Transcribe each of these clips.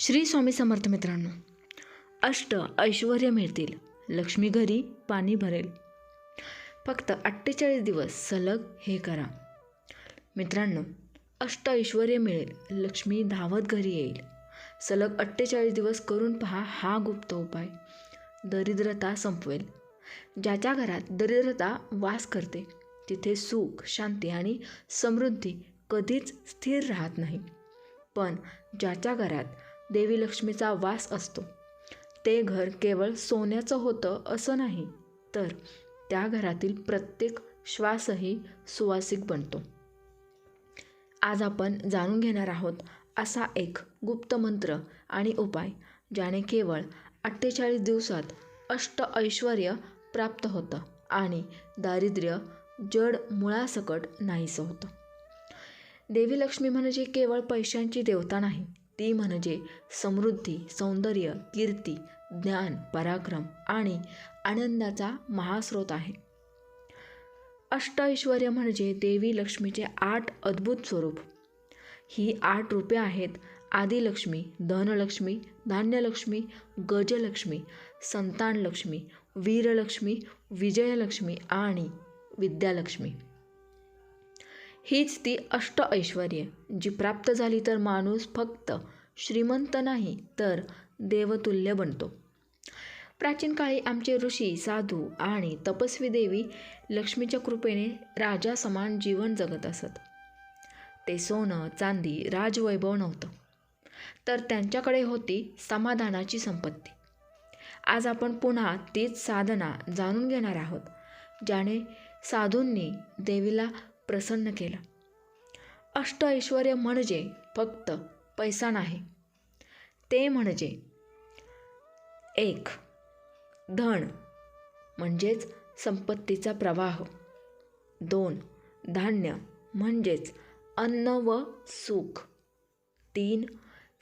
श्री स्वामी समर्थ मित्रांनो अष्ट ऐश्वर मिळतील लक्ष्मी घरी पाणी भरेल. फक्त अठ्ठेचाळीस दिवस सलग हे करा. मित्रांनो अष्ट ऐश्वर मिळेल लक्ष्मी धावत घरी येईल. सलग अठ्ठेचाळीस दिवस करून पहा हा गुप्त उपाय. दरिद्रता संपवेल. ज्याच्या घरात दरिद्रता वास करते तिथे सुख शांती आणि समृद्धी कधीच स्थिर राहत नाही. पण ज्याच्या घरात देवी लक्ष्मीचा वास असतो. ते घर केवळ सोन्याचं होतं असं नाही तर त्या घरातील प्रत्येक श्वासही सुवासिक बनतो. आज आपण जाणून घेणार आहोत असा एक गुप्त मंत्र आणि उपाय ज्याने केवळ अठ्ठेचाळीस दिवसात अष्ट ऐश्वर प्राप्त होतं आणि दारिद्र्य जड मुळासकट नाहीसं होतं. देवी लक्ष्मी म्हणजे केवळ पैशांची देवता नाही ती म्हणजे समृद्धी सौंदर्य कीर्ती ज्ञान पराक्रम आणि आनंदाचा महास्रोत आहे. अष्टऐश्वर्य म्हणजे देवी लक्ष्मीचे आठ अद्भुत स्वरूप. ही आठ रूपे आहेत आदिलक्ष्मी धनलक्ष्मी धान्यलक्ष्मी गजलक्ष्मी संतानलक्ष्मी वीरलक्ष्मी विजयलक्ष्मी आणि विद्यालक्ष्मी. हीच ती अष्ट ऐश्वर्य. जी प्राप्त झाली तर माणूस फक्त श्रीमंत नाही तर देवतुल्य बनतो. प्राचीन काळी आमचे ऋषी साधू आणि तपस्वी देवी लक्ष्मीच्या कृपेने राजा समान जीवन जगत असत. ते सोनं चांदी राजवैभव नव्हतं तर त्यांच्याकडे होती समाधानाची संपत्ती. आज आपण पुन्हा तीच साधना जाणून घेणार आहोत ज्याने साधूंनी देवीला प्रसन्न केलं. अष्ट ऐश्वर म्हणजे फक्त पैसा नाही. ते म्हणजे एक. धन म्हणजेच संपत्तीचा प्रवाह. दोन. धान्य म्हणजेच अन्न व सुख. तीन.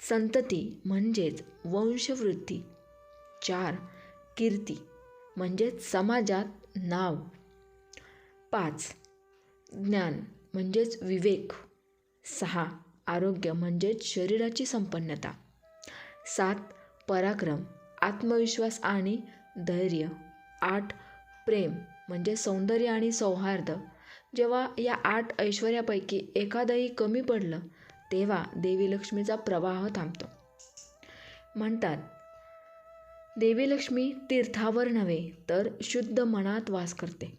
संतती म्हणजेच वंशवृद्धी चार. कीर्ती म्हणजेच समाजात नाव. पाच. ज्ञान म्हणजेच विवेक. सहा आरोग्य म्हणजेच शरीराची संपन्नता. सात पराक्रम आत्मविश्वास आणि धैर्य. आठ प्रेम म्हणजे सौंदर्य आणि सौहार्द. जेव्हा या आठ ऐश्वर्यापैकी एखादंही कमी पडलं तेव्हा देवी लक्ष्मीचा प्रवाह थांबतो. म्हणतात देवी लक्ष्मी तीर्थावर नव्हे तर शुद्ध मनात वास करते.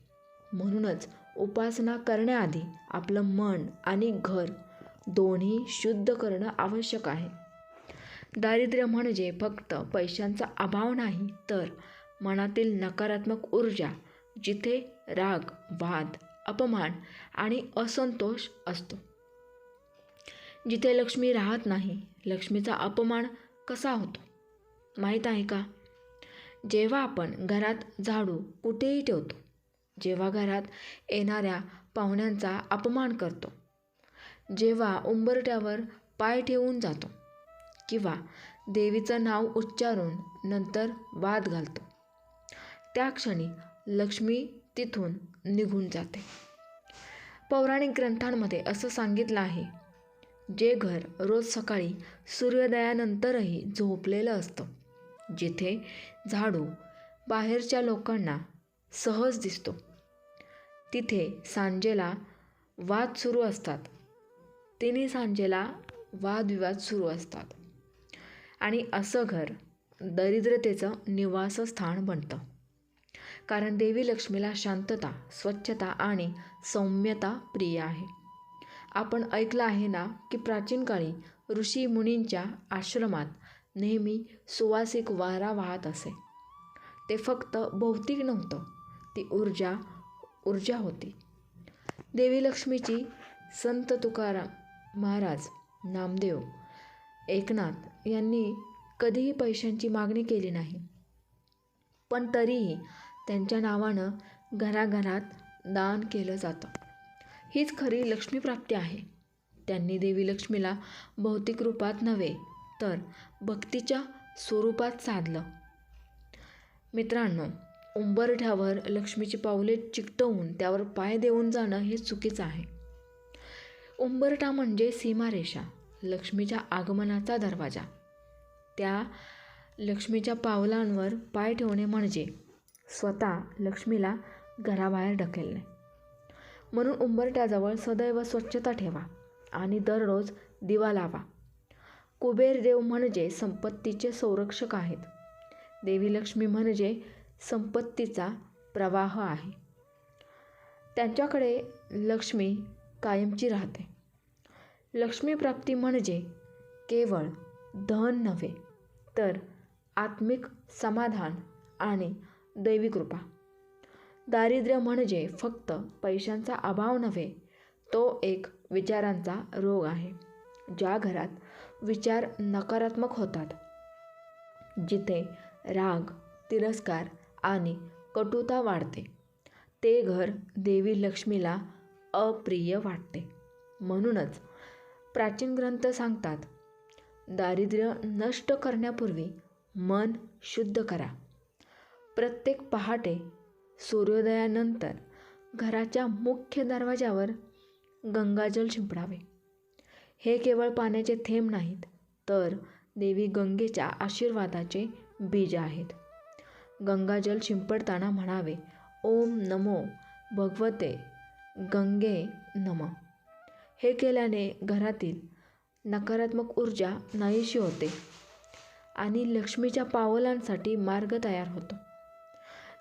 म्हणूनच उपासना करण्याआधी आपलं मन आणि घर दोन्ही शुद्ध करणं आवश्यक आहे. दारिद्र्य म्हणजे फक्त पैशांचा अभाव नाही तर मनातील नकारात्मक ऊर्जा जिथे राग वाद अपमान आणि असंतोष असतो. जिथे लक्ष्मी राहत नाही लक्ष्मीचा अपमान कसा होतो? माहीत आहे का? जेव्हा आपण घरात झाडू कुठेही ठेवतो जेव्हा घरात येणाऱ्या पाहुण्यांचा अपमान करतो जेव्हा उंबरट्यावर पाय ठेवून जातो किंवा देवीचं नाव उच्चारून नंतर वाद घालतो त्या क्षणी लक्ष्मी तिथून निघून जाते. पौराणिक ग्रंथांमध्ये असं सांगितलं आहे जे घर रोज सकाळी सूर्योदयानंतरही झोपलेलं असतं जिथे झाडू बाहेरच्या लोकांना सहज दिसतो. तिथे सांजेला वाद सुरू असतात. तिन्ही सांजेला वादविवाद सुरू असतात. आणि असं घर दरिद्रतेचं निवासस्थान बनतं. कारण देवी लक्ष्मीला शांतता स्वच्छता आणि सौम्यता प्रिय आहे. आपण ऐकलं आहे ना की प्राचीन काळी ऋषी मुनींच्या आश्रमात नेहमी सुवासिक वारा वाहत असे. ते फक्त भौतिक नव्हतं ती ऊर्जा ऊर्जा होती. देवी लक्ष्मीची संत तुकाराम महाराज नामदेव एकनाथ यांनी कधीही पैशांची मागणी केली नाही. पण तरीही त्यांच्या नावानं घराघरात दान केलं जातं. हीच खरी लक्ष्मीप्राप्ती आहे. त्यांनी देवी लक्ष्मीला भौतिक रूपात नव्हे तर भक्तीच्या स्वरूपात साधलं. मित्रांनो उंबरठ्यावर लक्ष्मीची पावले चिकटवून त्यावर पाय देऊन जाणं हे चुकीचं आहे. उंबरठा म्हणजे सीमारेषा लक्ष्मीच्या आगमनाचा दरवाजा. त्या लक्ष्मीच्या पावलांवर पाय ठेवणे म्हणजे स्वतः लक्ष्मीला घराबाहेर ढकलणे. म्हणून उंबरट्याजवळ सदैव स्वच्छता ठेवा आणि दररोज दिवा लावा. कुबेर देव म्हणजे संपत्तीचे संरक्षक आहेत. देवी लक्ष्मी म्हणजे संपत्तीचा प्रवाह आहे. त्यांच्याकडे लक्ष्मी कायमची राहते. लक्ष्मी प्राप्ती म्हणजे केवळ धन नव्हे तर आत्मिक समाधान आणि दैवी कृपा. दारिद्र्य म्हणजे फक्त पैशांचा अभाव नव्हे तो एक विचारांचा रोग आहे ज्या घरात विचार नकारात्मक होतात. जिथे राग तिरस्कार आणि कटुता वाढते. ते घर देवी लक्ष्मीला अप्रिय वाटते. म्हणूनच प्राचीन ग्रंथ सांगतात दारिद्र्य नष्ट करण्यापूर्वी मन शुद्ध करा. प्रत्येक पहाटे सूर्योदयानंतर घराच्या मुख्य दरवाजावर गंगाजल शिंपडावे. हे केवळ पाण्याचे थेंब नाहीत तर देवी गंगेच्या आशीर्वादाचे बीज आहेत. गंगाजल शिंपडताना म्हणावे ओम नमो भगवते गंगे नम. हे केल्याने घरातील नकारात्मक ऊर्जा नाहीशी होते आणि लक्ष्मीच्या पावलांसाठी मार्ग तयार होतो.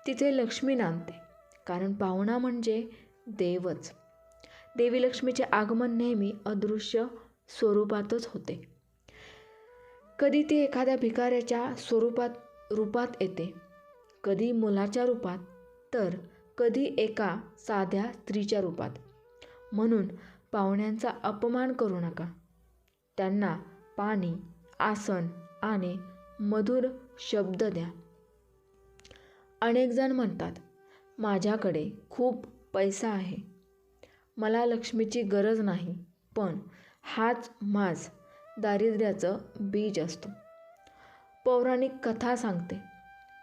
तिथे लक्ष्मी नांदते कारण पाहुणा म्हणजे देवच. देवी लक्ष्मीचे आगमन नेहमी अदृश्य स्वरूपातच होते. कधी ती एखाद्या भिकाऱ्याच्या स्वरूपात रूपात येते. कधी मुलाच्या रूपात तर कधी एका साध्या स्त्रीच्या रूपात. म्हणून पाहुण्यांचा अपमान करू नका. त्यांना पाणी आसन आणि मधुर शब्द द्या. अनेक जण म्हणतात माझ्याकडे खूप पैसा आहे. मला लक्ष्मीची गरज नाही पण हाच माझ दारिद्र्याचं बीज असतो. पौराणिक कथा सांगते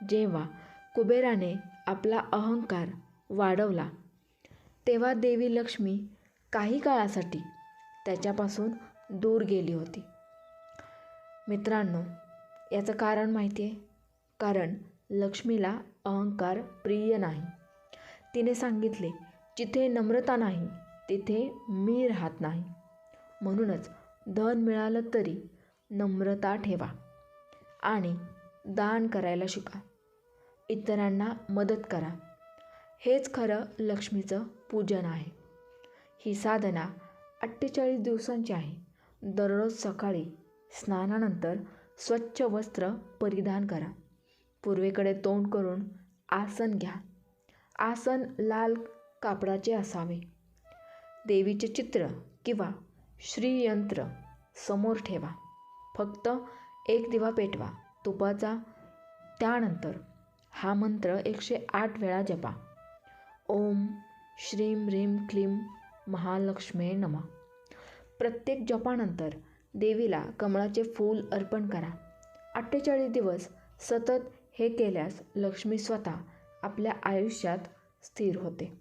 जेव्हा कुबेराने आपला अहंकार वाढवला. तेव्हा देवी लक्ष्मी काही काळासाठी त्याच्यापासून दूर गेली होती. मित्रांनो याचं कारण माहिती आहे कारण लक्ष्मीला अहंकार प्रिय नाही. तिने सांगितले जिथे नम्रता नाही तिथे मी राहत नाही. म्हणूनच धन मिळालं तरी नम्रता ठेवा आणि दान करायला शिका. इतरांना मदत करा. हेच खरं लक्ष्मीचं पूजन आहे. ही साधना अठ्ठेचाळीस दिवसांची आहे. दररोज सकाळी स्नानानंतर स्वच्छ वस्त्र परिधान करा. पूर्वेकडे तोंड करून आसन घ्या. आसन लाल कापडाचे असावे. देवीचे चित्र किंवा श्रीयंत्र समोर ठेवा. फक्त एक दिवा पेटवा. तुपाचा त्यानंतर हा मंत्र एकशे आठ वेळा जपा. ओम श्रीम ह्रीम क्लीम महालक्ष्मे नमा. प्रत्येक जपानंतर देवीला कमळाचे फूल अर्पण करा. अठ्ठेचाळीस दिवस सतत हे केल्यास लक्ष्मी स्वतः आपल्या आयुष्यात स्थिर होते.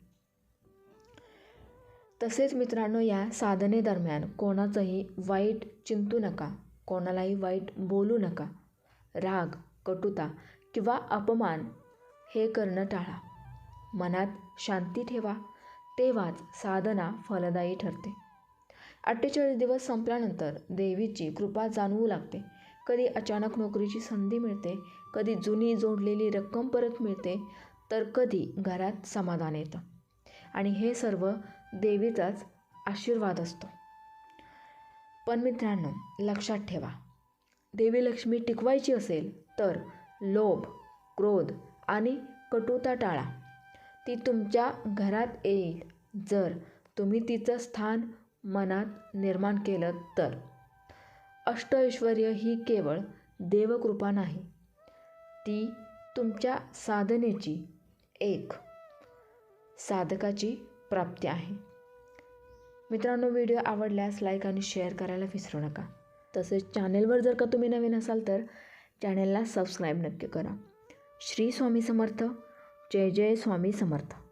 तसेच मित्रांनो या साधनेदरम्यान कोणाचंही वाईट चिंतू नका कोणालाही वाईट बोलू नका. राग कटुता किंवा अपमान हे करणं टाळा. मनात शांती ठेवा तेव्हाच साधना फलदायी ठरते. अठ्ठेचाळीस दिवस संपल्यानंतर देवीची कृपा जाणवू लागते. कधी अचानक नोकरीची संधी मिळते कधी जुनी जोडलेली रक्कम परत मिळते तर कधी घरात समाधान येतं. आणि हे सर्व देवीचाच आशीर्वाद असतो. पण मित्रांनो लक्षात ठेवा. देवी लक्ष्मी टिकवायची असेल तर लोभ क्रोध आणि कटुता टाळा. ती तुमच्या घरात येईल जर तुम्ही तिचं स्थान मनात निर्माण केलं तर. अष्टऐश्वर्य ही केवळ देवकृपा नाही ती तुमच्या साधनेची एक साधकाची प्राप्ती आहे. मित्रांनो व्हिडिओ आवडल्यास लाईक आणि शेअर करायला विसरू नका. तसेच चॅनेलवर जर का तुम्ही नवीन असाल तर चॅनलला सबस्क्राईब नक्की करा. श्री स्वामी समर्थ. जय जय स्वामी समर्थ.